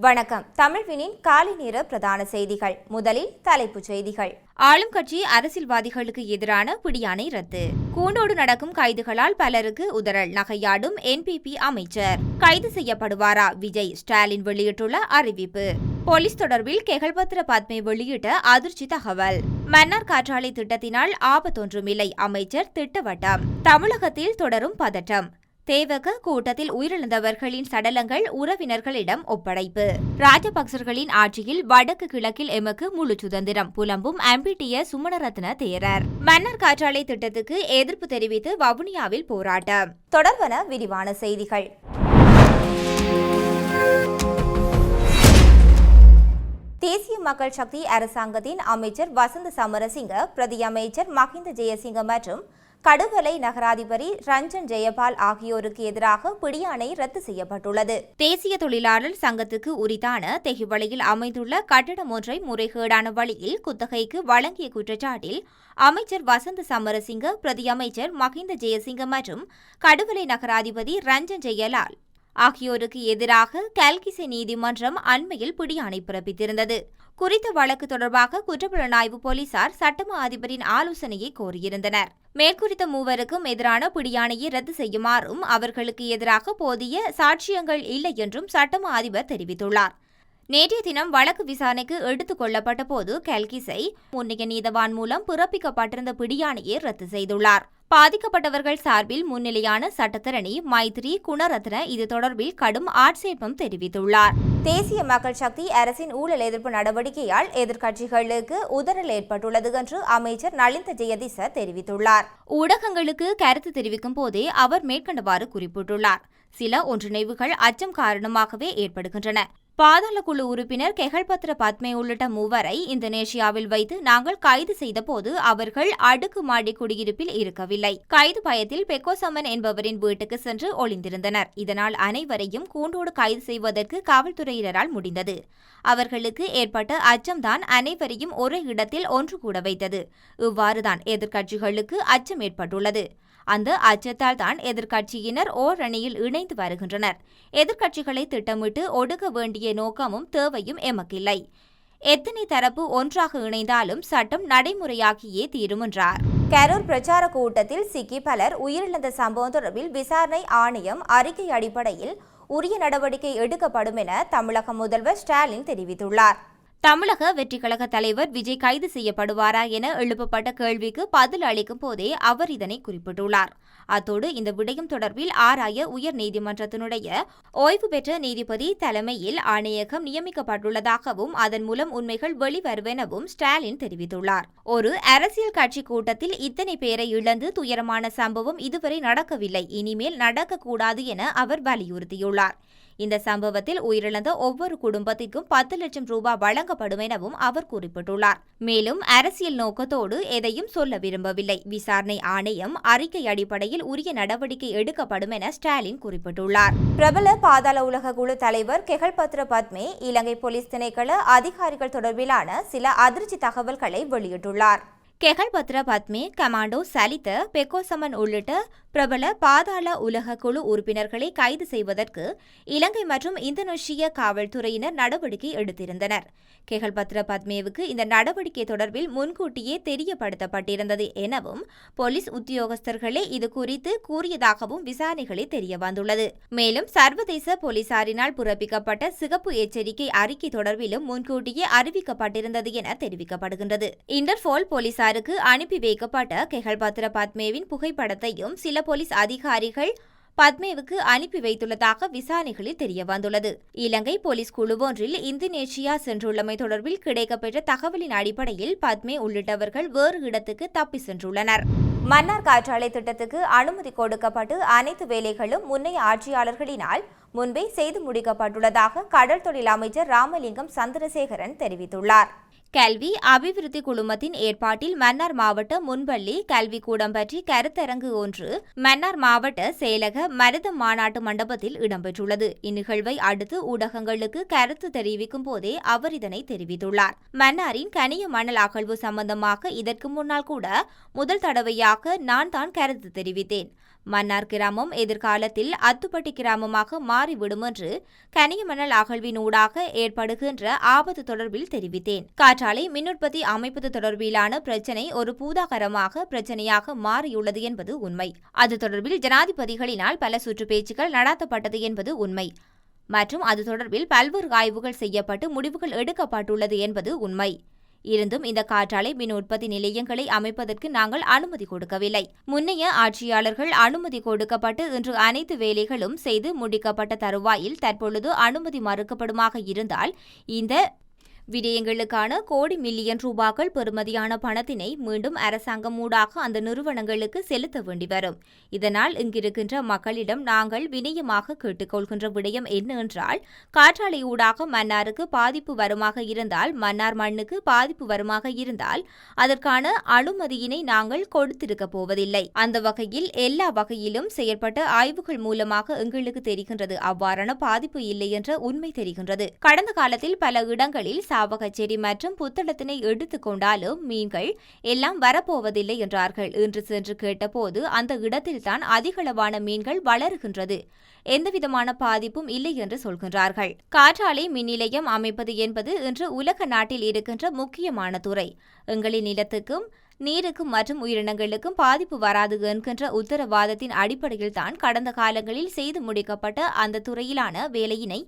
வணக்கம். தமிழ்வினின் காலை நேர பிரதான செய்திகள். முதலில் தலைப்புச் செய்திகள். ஆளும் கட்சி அரசியல்வாதிகளுக்கு எதிரான பிடியாணை ரத்து. கூண்டோடு நடக்கும் கைதுகளால் பலருக்கு உதறல் நகையாடும் என்பிபி அமைச்சர். கைது செய்யப்படுவாரா? விஜய் ஸ்டாலின் வெளியிட்டுள்ள அறிவிப்பு. போலீஸ் தொடர்பில் கெகல்பத்ர பத்மை வெளியிட்ட அதிர்ச்சி தகவல். மன்னார் காற்றாலை திட்டத்தினால் ஆபத்தொன்றுமில்லை அமைச்சர் திட்டவட்டம். தமிழகத்தில் தொடரும் பதட்டம். தேவக கூட்டத்தில் உயிரிழந்தவர்களின் சடலங்கள் உறவினர்களிடம் ஒப்படைப்பு. ராஜபக்சர்களின் ஆட்சியில் வடக்கு கிழக்கில் எமக்கு முழு சுதந்திரம். புலம்பும் அம்பிட்டிய சுமணரத்ன தேரர். மன்னர் காற்றாலை திட்டத்துக்கு எதிர்ப்பு தெரிவித்து வவுனியாவில் போராட்டம். தொடர்வன விரிவான செய்திகள். தேசிய மக்கள் சக்தி அரசாங்கத்தின் அமைச்சர் வசந்த சமரசிங்க பிரதி அமைச்சர் மஹிந்த ஜெயசிங்க மற்றும் கடுவலை நகராதிபதி ரஞ்சன் ஜெயபால் ஆகியோருக்கு எதிராக பிடியாணை ரத்து செய்யப்பட்டுள்ளது. தேசிய தொழிலாளர் சங்கத்துக்கு உரித்தான தெஹிவளையில் அமைந்துள்ள கட்டடம் ஒன்றை முறைகேடான வழியில் குத்தகைக்கு வழங்கிய குற்றச்சாட்டில் அமைச்சர் வசந்த சமரசிங்க பிரதியமைச்சர் மஹிந்த ஜெயசிங்க மற்றும் கடுவலை நகராதிபதி ரஞ்சன் ஜெயலால் ஆகியோருக்கு எதிராக கல்கிசை நீதிமன்றம் அண்மையில் பிடியாணை பிறப்பித்திருந்தது. குறித்த வழக்கு தொடர்பாக குற்றப்புலனாய்வு போலீசார் சட்டமா அதிபரின் ஆலோசனையை கோரியிருந்தனர். மேற்குறித்த மூவருக்கும் எதிரான பிடியாணையை ரத்து செய்யுமாறும் அவர்களுக்கு எதிராக போதிய சாட்சியங்கள் இல்லை என்றும் சட்டம அதிபர் தெரிவித்துள்ளார். நேற்றைய தினம் வழக்கு விசாரணைக்கு எடுத்துக் கொள்ளப்பட்ட போது கல்கிசை முன்னைய நீதவான் மூலம் பிறப்பிக்கப்பட்டிருந்த பிடியாணையை ரத்து செய்துள்ளார். பாதிக்கப்பட்டவர்கள் சார்பில் முன்னிலையான சட்டத்தரணி மைத்ரி குணரத்ன இது தொடர்பில் கடும் ஆட்சேபம் தெரிவித்துள்ளார். தேசிய மக்கள் சக்தி அரசின் ஊழல் எதிர்ப்பு நடவடிக்கையால் எதிர்க்கட்சிகளுக்கு உதறல் ஏற்பட்டுள்ளது என்று அமைச்சர் நலிந்த ஜெயதிச தெரிவித்துள்ளார். ஊடகங்களுக்கு கருத்து தெரிவிக்கும் போதே அவர் மேற்கண்டவாறு குறிப்பிட்டுள்ளார். சில ஒன்றிணைவுகள் அச்சம் காரணமாகவே ஏற்படுகின்றன. பாதாள குழு உறுப்பினர் கெகல்பத்ர பத்மே உள்ளிட்ட மூவரை இந்தோனேஷியாவில் வைத்து நாங்கள் கைது செய்தபோது அவர்கள் அடுக்கு மாடி குடியிருப்பில் இருக்கவில்லை. கைது பயத்தில் பெக்கோசமன் என்பவரின் வீட்டுக்கு சென்று ஒளிந்திருந்தனர். இதனால் அனைவரையும் கூண்டோடு கைது செய்வதற்கு காவல்துறையினரால் முடிந்தது. அவர்களுக்கு ஏற்பட்ட அச்சம்தான் அனைவரையும் ஒரே இடத்தில் ஒன்று கூட வைத்தது. இவ்வாறுதான் எதிர்க்கட்சிகளுக்கு அச்சம் ஏற்பட்டுள்ளது. அந்த அச்சத்தால் தான் எதிர்க்கட்சியினர் ஓரணியில் இணைந்து வருகின்றனர். எதிர்க்கட்சிகளை திட்டமிட்டு ஒடுக்க வேண்டிய நோக்கமும் தேவையும் எமக்கில்லை. எத்தனை தரப்பு ஒன்றாக இணைந்தாலும் சட்டம் நடைமுறையாகியே தீரும் என்றார். கரூர் பிரச்சார கூட்டத்தில் சிக்கி பலர் உயிரிழந்த சம்பவம் தொடர்பில் விசாரணை ஆணையம் அறிக்கை அடிப்படையில் உரிய நடவடிக்கை எடுக்கப்படும் என தமிழக முதல்வர் ஸ்டாலின் தெரிவித்துள்ளார். தமிழக வெற்றிக்கழக தலைவர் விஜய் கைது செய்யப்படுவாரா என எழுப்பப்பட்ட கேள்விக்கு பதில் அளிக்கும் போதே அவர் இதனை குறிப்பிட்டுள்ளார். அத்தோடு இந்த விடயம் தொடர்பில் ஆராய உயர் நீதிமன்றத்தினுடைய ஓய்வு பெற்ற நீதிபதி தலைமையில் ஆணையகம் நியமிக்கப்பட்டுள்ளதாகவும் அதன் மூலம் உண்மைகள் வெளிவருவெனவும் ஸ்டாலின் தெரிவித்துள்ளார். ஒரு அரசியல் கட்சி கூட்டத்தில் இத்தனை பேரை இழந்து துயரமான சம்பவம் இதுவரை நடக்கவில்லை. இனிமேல் நடக்கக்கூடாது என அவர் வலியுறுத்தியுள்ளார். இந்த சம்பவத்தில் உயிரிழந்த ஒவ்வொரு குடும்பத்திற்கும் பத்து லட்சம் ரூபாய் வழங்கப்படும் எனவும் அவர் குறிப்பிட்டுள்ளார். மேலும் அரசியல் நோக்கத்தோடு எதையும் சொல்ல விரும்பவில்லை. விசாரணை ஆணையம் அறிக்கை அடிப்படையில் உரிய நடவடிக்கை எடுக்கப்படும் என ஸ்டாலின் குறிப்பிட்டுள்ளார். பிரபல பாதாள உலக குழு தலைவர் கெகல்பத்ர பத்மே இலங்கை போலீஸ் திணைக்கள அதிகாரிகள் தொடர்பிலான சில அதிர்ச்சி தகவல்களை வெளியிட்டுள்ளார். கெகல்பத்ர பத்மே கமாண்டோ சலித்த பெக்கோசமன் உள்ளிட்ட பிரபல பாதாள உலக குழு உறுப்பினர்களை கைது செய்வதற்கு இலங்கை மற்றும் இந்தோனேஷிய காவல்துறையினர் நடவடிக்கை எடுத்திருந்தனர். கெகல்பத்ர பத்மேவுக்கு இந்த நடவடிக்கை தொடர்பில் முன்கூட்டியே தெரியப்படுத்தப்பட்டிருந்தது எனவும் போலீஸ் உத்தியோகஸ்தர்களே இது குறித்து கூறியதாகவும் விசாரணைகளை தெரியவந்துள்ளது மேலும் சர்வதேச போலீசாரினால் பிறப்பிக்கப்பட்ட சிகப்பு எச்சரிக்கை அறிக்கை தொடர்பிலும் முன்கூட்டியே அறிவிக்கப்பட்டிருந்தது என தெரிவிக்கப்படுகின்றது. இன்டர்போல் போலீசாருக்கு அனுப்பி வைக்கப்பட்ட கெஹல்பத்ர பத்மேவின் புகைப்படத்தையும் சில போலீஸ் அதிகாரிகள் பத்மேவுக்கு அனுப்பி வைத்துள்ளதாக விசாரணைகளில் தெரிய வந்துள்ளது இலங்கை போலீஸ் குழு ஒன்றில் இந்தோனேஷியா சென்றுள்ளமை தொடர்பில் கிடைக்கப்பெற்ற தகவலின் அடிப்படையில் பத்மே உள்ளிட்டவர்கள் வேறு இடத்துக்கு தப்பி சென்றுள்ளனர். மன்னார் காற்றாலை திட்டத்துக்கு அனுமதி கொடுக்கப்பட்டு அனைத்து வேலைகளும் முன்னைய ஆட்சியாளர்களினால் முன்பே செய்து முடிக்கப்பட்டுள்ளதாக கடல் தொழில் அமைச்சர் ராமலிங்கம் சந்திரசேகரன் தெரிவித்துள்ளார். கல்வி அபிவிருத்தி குழுமத்தின் ஏற்பாட்டில் மன்னார் மாவட்ட முன்பள்ளி கல்விக்கூடம் பற்றி கருத்தரங்கு ஒன்று மன்னார் மாவட்ட செயலக மருத மாநாட்டு மண்டபத்தில் இடம்பெற்றுள்ளது. இந்நிகழ்வை அடுத்து ஊடகங்களுக்கு கருத்து தெரிவிக்கும் போதே அவர் இதனை தெரிவித்துள்ளார். மன்னாரின் கனிய மணல் அகழ்வு சம்பந்தமாக இதற்கு முன்னால் கூட முதல் தடவையாக நான் தான் கருத்து தெரிவித்தேன். மன்னார் கிராமம் எதிர்காலத்தில் அத்துப்பட்டி கிராமமாக மாறிவிடும் என்று கனியமணல் அகழ்வினூடாக ஏற்படுகின்ற ஆபத்து தொடர்பில் தெரிவித்தேன். காற்றாலை மின்னுற்பத்தி அமைப்பது தொடர்பிலான பிரச்சினை ஒரு பூதாகரமாக பிரச்சனையாக மாறியுள்ளது என்பது உண்மை. அது தொடர்பில் ஜனாதிபதிகளினால் பல சுற்று பேச்சுக்கள் நடாத்தப்பட்டது என்பது உண்மை. மற்றும் அது தொடர்பில் பல்வேறு ஆய்வுகள் செய்யப்பட்டு முடிவுகள் எடுக்கப்பட்டுள்ளது என்பது உண்மை. இருந்தும் இந்த காற்றாலை மின் உற்பத்தி நிலையங்களை அமைப்பதற்கு நாங்கள் அனுமதி கொடுக்கவில்லை. முன்னைய ஆட்சியாளர்கள் அனுமதி கொடுக்கப்பட்டு இன்று அனைத்து வேலைகளும் செய்து முடிக்கப்பட்ட தருவாயில் தற்பொழுது அனுமதி மறுக்கப்படுமாக இருந்தால் இந்த விடயங்களுக்கான கோடி மில்லியன் ரூபாய்கள் பெறுமதியான பணத்தினை மீண்டும் அரசாங்கம் ஊடாக அந்த நிறுவனங்களுக்கு செலுத்த வேண்டி வரும். இதனால் இங்கிருக்கின்ற மக்களிடம் நாங்கள் வினயமாக கேட்டுக்கொள்கின்ற விடயம் என்ன என்றால் காற்றாலை ஊடாக மன்னாருக்கு பாதிப்பு வருமாக இருந்தால் மன்னார் மண்ணுக்கு பாதிப்பு வருமாக இருந்தால் அதற்கான அனுமதியினை நாங்கள் கொடுத்திருக்க போவதில்லை. அந்த வகையில் எல்லா வகையிலும் செயற்பட்ட ஆய்வுகள் மூலமாக எங்களுக்கு தெரிகின்றது. அவ்வாறான பாதிப்பு இல்லை என்ற உண்மை தெரிகின்றது. கடந்த காலத்தில் பல இடங்களில் சாவகச்சேரி மற்றும் புத்தளத்தினை எடுத்துக்கொண்டாலும் மீன்கள் எல்லாம் வரப்போவதில்லை என்றார்கள். இன்று சென்று கேட்டபோது அந்த இடத்தில்தான் அதிகளவான மீன்கள் வளருகின்றது. எந்தவிதமான பாதிப்பும் இல்லை என்று சொல்கின்றார்கள். காற்றாலை மின் நிலையம் அமைப்பது என்பது இன்று உலக நாட்டில் இருக்கின்ற முக்கியமான துறை. எங்களின் நிலத்துக்கும் நீருக்கும் மற்றும் உயிரினங்களுக்கும் பாதிப்பு வராது என்கின்ற உத்தரவாதத்தின் அடிப்படையில் தான் கடந்த காலங்களில் செய்து முடிக்கப்பட்ட அந்த துறையிலான வேலையினை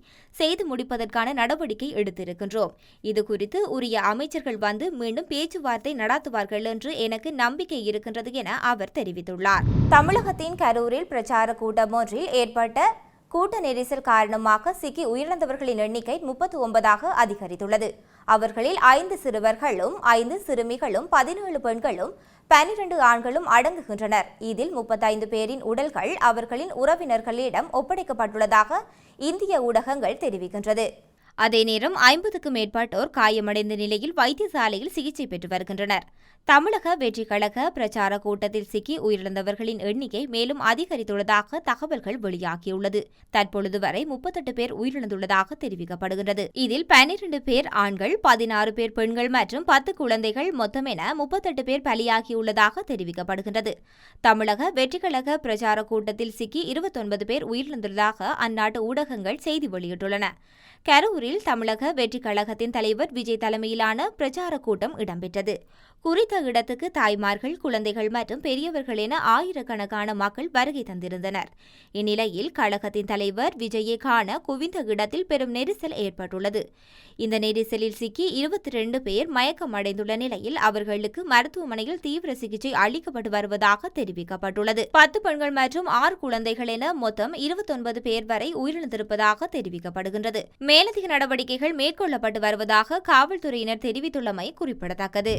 செய்து முடிப்பதற்கான நடவடிக்கை எடுத்திருக்கின்றோம். இது குறித்து உரிய அமைச்சர்கள் வந்து மீண்டும் பேச்சுவார்த்தை நடத்துவார்கள் என்று எனக்கு நம்பிக்கை இருக்கின்றது என அவர் தெரிவித்துள்ளார். தமிழகத்தின் கரூரில் பிரச்சார கூட்டம் ஒன்றில் ஏற்பட்ட கூட்ட நெரிசல் காரணமாக சிக்கி உயிரிழந்தவர்களின் எண்ணிக்கை முப்பத்தி ஒன்பதாக அதிகரித்துள்ளது. அவர்களில் ஐந்து சிறுவர்களும் ஐந்து சிறுமிகளும் பதினேழு பெண்களும் பனிரெண்டு ஆண்களும் அடங்குகின்றனர். இதில் முப்பத்தைந்து பேரின் உடல்கள் அவர்களின் உறவினர்களிடம் ஒப்படைக்கப்பட்டுள்ளதாக இந்திய ஊடகங்கள் தெரிவிக்கின்றது. அதே நேரம் ஐம்பதுக்கும் மேற்பட்டோர் காயமடைந்த நிலையில் வைத்தியசாலையில் சிகிச்சை பெற்று வருகின்றனர். தமிழக வெற்றி கழக பிரச்சார கூட்டத்தில் சிக்கி உயிரிழந்தவர்களின் எண்ணிக்கை மேலும் அதிகரித்துள்ளதாக தகவல்கள் வெளியாகியுள்ளது. தற்பொழுது வரை முப்பத்தெட்டு பேர் உயிரிழந்துள்ளதாக தெரிவிக்கப்படுகின்றது. இதில் பனிரெண்டு பேர் ஆண்கள் பதினாறு பேர் பெண்கள் மற்றும் பத்து குழந்தைகள் மொத்தமென முப்பத்தெட்டு பேர் பலியாகியுள்ளதாக தெரிவிக்கப்படுகின்றது. தமிழக வெற்றி கழக பிரச்சார கூட்டத்தில் சிக்கி இருபத்தொன்பது பேர் உயிரிழந்துள்ளதாக அந்நாட்டு ஊடகங்கள் செய்தி வெளியிட்டுள்ளன. கரூரில் தமிழக வெற்றிக் கழகத்தின் தலைவர் விஜய் தலைமையிலான பிரச்சார கூட்டம் இடம்பெற்றது. குறித்த இடத்துக்கு தாய்மார்கள் குழந்தைகள் மற்றும் பெரியவர்கள் என ஆயிரக்கணக்கான மக்கள் வருகை தந்திருந்தனர். இந்நிலையில் கழகத்தின் தலைவர் விஜயை காண குவிந்த இடத்தில் பெரும் நெரிசல் ஏற்பட்டுள்ளது. இந்த நெரிசலில் சிக்கி இருபத்தி ரெண்டு பேர் மயக்கமடைந்துள்ள நிலையில் அவர்களுக்கு மருத்துவமனையில் தீவிர சிகிச்சை அளிக்கப்பட்டு வருவதாக தெரிவிக்கப்பட்டுள்ளது. பத்து பெண்கள் மற்றும் ஆறு குழந்தைகள் என மொத்தம் இருபத்தொன்பது பேர் வரை உயிரிழந்திருப்பதாக தெரிவிக்கப்படுகின்றது. மேலதிக நடவடிக்கைகள் மேற்கொள்ளப்பட்டு வருவதாக காவல்துறையினர் தெரிவித்துள்ளமை குறிப்பிடத்தக்கது.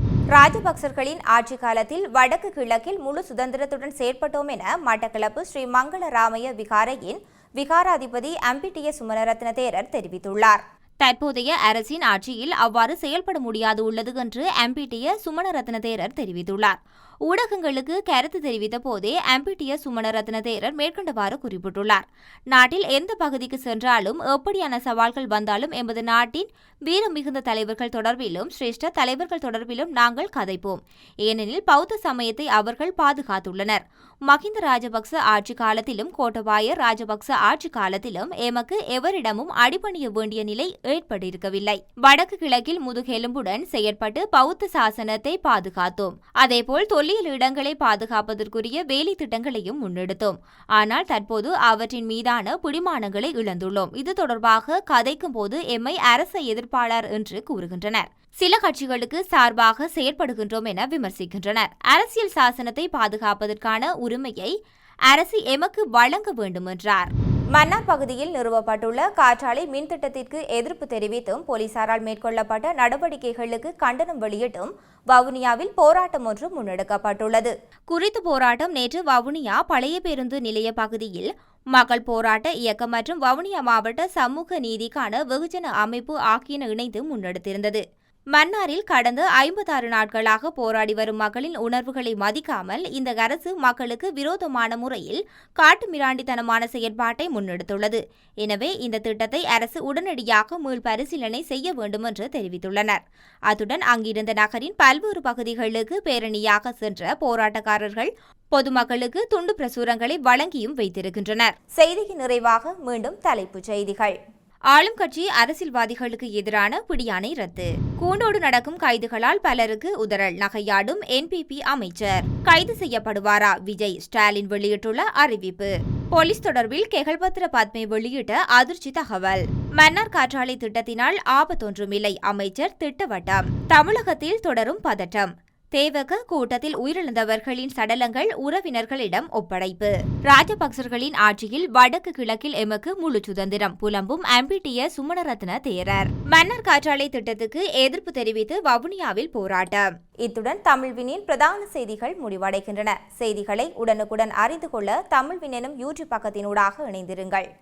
ராஜபக்சர்களின் ஆட்சி காலத்தில் வடக்கு கிழக்கில் முழு சுதந்திரத்துடன் செயற்பட்டோம் என மட்டக்களப்பு ஸ்ரீ மங்கள ராமய விகாரையின் விகாராதிபதி எம்பிடிய சுமனரத்ன தேரர் தெரிவித்துள்ளார். தற்போதைய அரசின் ஆட்சியில் அவ்வாறு செயல்பட முடியாது உள்ளது என்று எம்பிடிய சுமணரத்ன தேரர் தெரிவித்துள்ளார். ஊடகங்களுக்கு கருத்து தெரிவித்த போதே எம்பிட்டிய சுமணரத்ன தேரர் மேற்கண்டவாறு குறிப்பிட்டுள்ளார். நாட்டில் எந்த பகுதிக்கு சென்றாலும் எப்படியான சவால்கள் வந்தாலும் எமது நாட்டின் வீரம் மிகுந்த தலைவர்கள் தொடர்பிலும் சிரேஷ்ட தலைவர்கள் தொடர்பிலும் நாங்கள் கதைப்போம். ஏனெனில் பௌத்த சமயத்தை அவர்கள் பாதுகாத்துள்ளனர். மகிந்த ராஜபக்ச ஆட்சி காலத்திலும் கோட்டபாய ராஜபக்ச ஆட்சி காலத்திலும் எமக்கு எவரிடமும் அடிபணிய வேண்டிய நிலை ஏற்பட்டிருக்கவில்லை. வடக்கு கிழக்கில் முதுகெலும்புடன் செயற்பட்டு பௌத்த சாசனத்தை பாதுகாத்தோம். அதேபோல் தொல்லியல் இடங்களை பாதுகாப்பதற்குரிய வேலை திட்டங்களையும் முன்னெடுத்தோம். ஆனால் தற்போது அவற்றின் மீதான பிடிமானங்களை இழந்துள்ளோம். இது தொடர்பாக கதைக்கும் போது எம்மை அரச எதிர்ப்பாளர் என்று கூறுகின்றனர். சில கட்சிகளுக்கு சார்பாக செயற்படுகின்றோம் என விமர்சிக்கின்றனர். அரசியல் சாசனத்தை பாதுகாப்பதற்கான உரிமையை அரசு எமக்கு வழங்க வேண்டும் என்றார் மன்னார் பகுதியில் நிறுவப்பட்டுள்ள காற்றாலை மின் திட்டத்திற்கு எதிர்ப்பு தெரிவித்தும் போலீசாரால் மேற்கொள்ளப்பட்ட நடவடிக்கைகளுக்கு கண்டனம் வெளியிட்டும் வவுனியாவில் போராட்டம் ஒன்று முன்னெடுக்கப்பட்டுள்ளது. குறித்த போராட்டம் நேற்று வவுனியா பழைய பேருந்து நிலைய பகுதியில் மக்கள் போராட்ட இயக்கம் மற்றும் வவுனியா மாவட்ட சமூக நீதிக்கான வெகுஜன அமைப்பு ஆகியன இணைந்து முன்னெடுத்திருந்தது. மன்னாரில் கடந்த ஐம்பத்தாறு நாட்களாக போராடி வரும் மக்களின் உணர்வுகளை மதிக்காமல் இந்த அரசு மக்களுக்கு விரோதமான முறையில் காட்டுமிராண்டித்தனமான செயற்பாட்டை முன்னெடுத்துள்ளது. எனவே இந்த திட்டத்தை அரசு உடனடியாக மீள்பரிசீலனை செய்ய வேண்டும் என்று தெரிவித்துள்ளனர். அத்துடன் அங்கிருந்த நகரின் பல்வேறு பகுதிகளுக்கு பேரணியாக சென்ற போராட்டக்காரர்கள் பொதுமக்களுக்கு துண்டு பிரசுரங்களை வழங்கியும் வைத்திருக்கின்றனர். செய்தியின் நிறைவாக மீண்டும் தலைப்புச் செய்திகள். ஆளும் கட்சி அரசியல்வாதிகளுக்கு எதிரான பிடியாணை ரத்து. கூண்டோடு நடக்கும் கைதுகளால் பலருக்கு உதறல். நகையாடும் என்பிபி அமைச்சர். கைது செய்யப்படுவாரா? விஜய் ஸ்டாலின் வெளியிட்டுள்ள அறிவிப்பு. போலீஸ் தொடர்பில் கெகல்பத்ர பத்மே வெளியிட்ட அதிர்ச்சி தகவல். மன்னார் காற்றாலை திட்டத்தினால் ஆபத்தொன்றுமில்லை. அமைச்சர் திட்டவட்டம். தமிழகத்தில் தொடரும் பதட்டம். தேவக கூட்டத்தில் உயிரிழந்தவர்களின் சடலங்கள் உறவினர்களிடம் ஒப்படைப்பு. ராஜபக்சர்களின் ஆட்சியில் வடக்கு கிழக்கில் எமக்கு முழு சுதந்திரம். புலம்பும் அம்பிட்டிய சுமணரத்ன தேரர். மன்னர் காற்றாலை திட்டத்துக்கு எதிர்ப்பு தெரிவித்து வவுனியாவில் போராட்டம். இத்துடன் தமிழ்வினின் பிரதான செய்திகள் முடிவடைகின்றன. செய்திகளை உடனுக்குடன் அறிந்து கொள்ள தமிழ்வின் எனும் யூடியூப் பக்கத்தினூடாக இணைந்திருங்கள்.